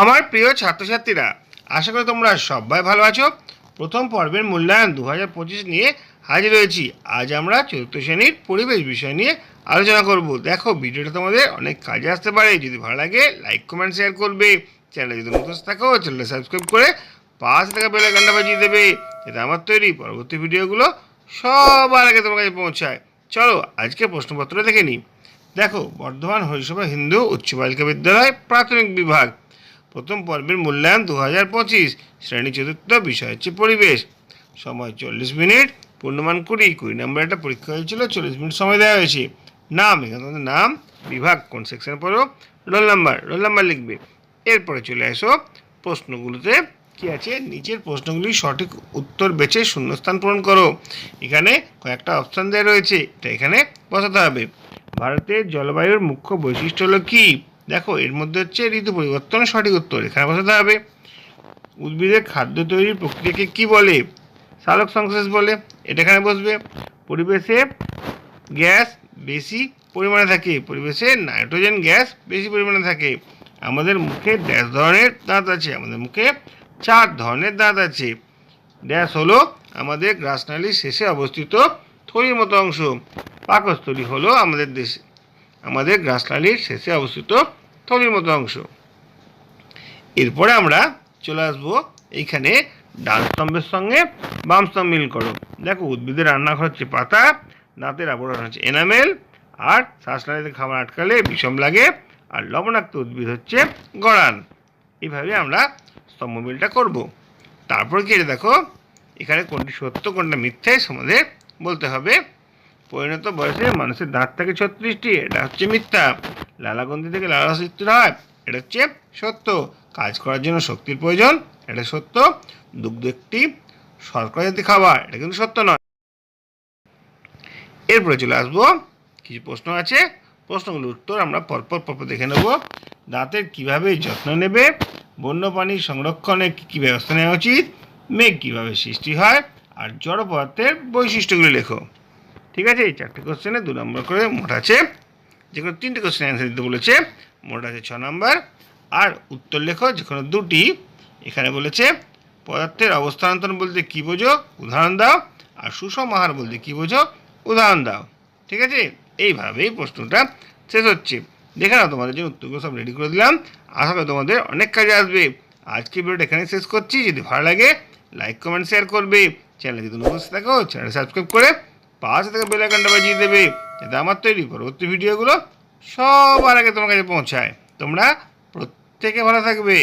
আমার প্রিয় ছাত্রছাত্রীরা, আশা করি তোমরা সবাই ভালো আছো। প্রথম পর্বের মূল্যায়ন দু হাজার পঁচিশ নিয়ে হাজির হয়েছি। আজ আমরা চতুর্থ শ্রেণির পরিবেশ বিষয় নিয়ে আলোচনা করব। দেখো, ভিডিওটা তোমাদের অনেক কাজে আসতে পারে। যদি ভালো লাগে লাইক কমেন্ট শেয়ার করবে। চ্যানেলে যদি নতুন থাকো, চ্যানেলটা সাবস্ক্রাইব করে টাকা বেলে ঘণ্টা বাজিয়ে দেবে, যাতে আমার তৈরি পরবর্তী ভিডিওগুলো সবার আগে তোমার কাছে পৌঁছায়। চলো আজকে প্রশ্নপত্র দেখে নিই। দেখো, বর্ধমান হরিসভা হিন্দু উচ্চ বালিকা বিদ্যালয় প্রাথমিক বিভাগ। প্রথম পর্বের মূল্যায়ন দু হাজার পঁচিশ, শ্রেণি চতুর্থ বিষয় হচ্ছে পরিবেশ। সময় চল্লিশ মিনিট, পূর্ণমান কুড়ি কুড়ি নম্বর একটা পরীক্ষা হয়েছিল, চল্লিশ মিনিট সময় দেওয়া হয়েছে। নাম, এখানে তোমাদের নাম, বিভাগ, কোন সেকশনে পড়ো রোল নাম্বার রোল নাম্বার লিখবে। এরপরে চলে আসো প্রশ্নগুলোতে, কি আছে? নিচের প্রশ্নগুলি সঠিক উত্তর বেছে শূন্যস্থান পূরণ করো। এখানে কয়েকটা অপশান দেওয়া রয়েছে, এটা এখানে বসাতে হবে। ভারতের জলবায়ুর মুখ্য বৈশিষ্ট্য হলো কী? দেখো, এর মধ্যে হচ্ছে ঋতু পরিবর্তন সঠিক উত্তর। এখানে বসাতে হবে, উদ্ভিদের খাদ্য তৈরির প্রক্রিয়াকে কি বলে? সালোক সংশ্লেষ বলে। এটা এখানে বসবে। পরিবেশে গ্যাস বেশি পরিমাণে থাকে। পরিবেশে নাইট্রোজেন গ্যাস বেশি পরিমাণে থাকে। আমাদের মুখে ড্যাশ ধরনের দাঁত আছে। আমাদের মুখে চার ধরনের দাঁত আছে। ড্যাশ হলো আমাদের গ্রাসনালীর শেষে অবস্থিত থলির মতো অংশ। পাকস্থলী হলো আমাদের দেশে। আমাদের গ্রাসনালীর শেষে অবস্থিত থলির মতো অংশ। এরপরে আমরা চলে আসব এইখানে ডান স্তম্ভের সঙ্গে বাম স্তম্ভ মিল করো। দেখো উদ্ভিদের রান্নাঘর হচ্ছে পাতা, দাঁতের আবরণ হচ্ছে এনামেল, আর শ্বাসনালীতে খাবার আটকালে বিষম লাগে, আর লবণাক্ত উদ্ভিদ হচ্ছে গড়ান। এইভাবে আমরা স্তম্ভ মিলটা করব। তারপর কি দেখো, এখানে কোনটি সত্য, কোনটা মিথ্যে আমাদের বলতে হবে। পরিণত বয়সে মানুষের দাঁত থাকে ছত্রিশটি, এটা হচ্ছে মিথ্যা। লালাগন্ধি থেকে লালা সৃষ্টি হয়, এটা হচ্ছে সত্য। কাজ করার জন্য শক্তির প্রয়োজন, এটা সত্য। দুগ্ধ একটি শর্করা জাতীয় খাবার, এটা কিন্তু সত্য নয়। এরপরে চলে আসব, কিছু প্রশ্ন আছে। প্রশ্নগুলোর উত্তর আমরা পরপর পরপর দেখে নেব। দাঁতের কীভাবে যত্ন নেবে? বন্যপ্রাণী সংরক্ষণে কী কী ব্যবস্থা নেওয়া উচিত? মেঘ কীভাবে সৃষ্টি হয়? আর জড় পদার্থের বৈশিষ্ট্যগুলি লেখো। ঠিক আছে? এই চারটে কোশ্চেনে দু নম্বর করে মোট আছে, যে কোনো তিনটে কোশ্চেন অ্যান্সার দিতে বলেছে, মোট আছে ছ নম্বর আর উত্তর লেখো যে কোনো দুটি। এখানে বলেছে, পদার্থের অবস্থানান্তর বলতে কী বোঝো? উদাহরণ দাও। আর সুষম আহার বলতে কী বোঝো? উদাহরণ দাও। ঠিক আছে? এইভাবেই প্রশ্নটা শেষ হচ্ছে। দেখে নাও তোমাদের জন্য উত্তরগুলো সব রেডি করে দিলাম। আশা করি তোমাদের অনেক কাজে আসবে। আজকে ভিডিওটা এখানে শেষ করছি। যদি ভালো লাগে লাইক কমেন্ট শেয়ার করবে। চ্যানেলে যদি নতুন থাকো চ্যানেল সাবস্ক্রাইব করে পাশে থেকে বেলা আইকনটা বাজিয়ে দেবে। যাতে আমার তৈরি। পরবর্তী ভিডিওগুলো সবার আগে তোমার কাছে পৌঁছায়। তোমরা প্রত্যেকে ভালো থাকবে।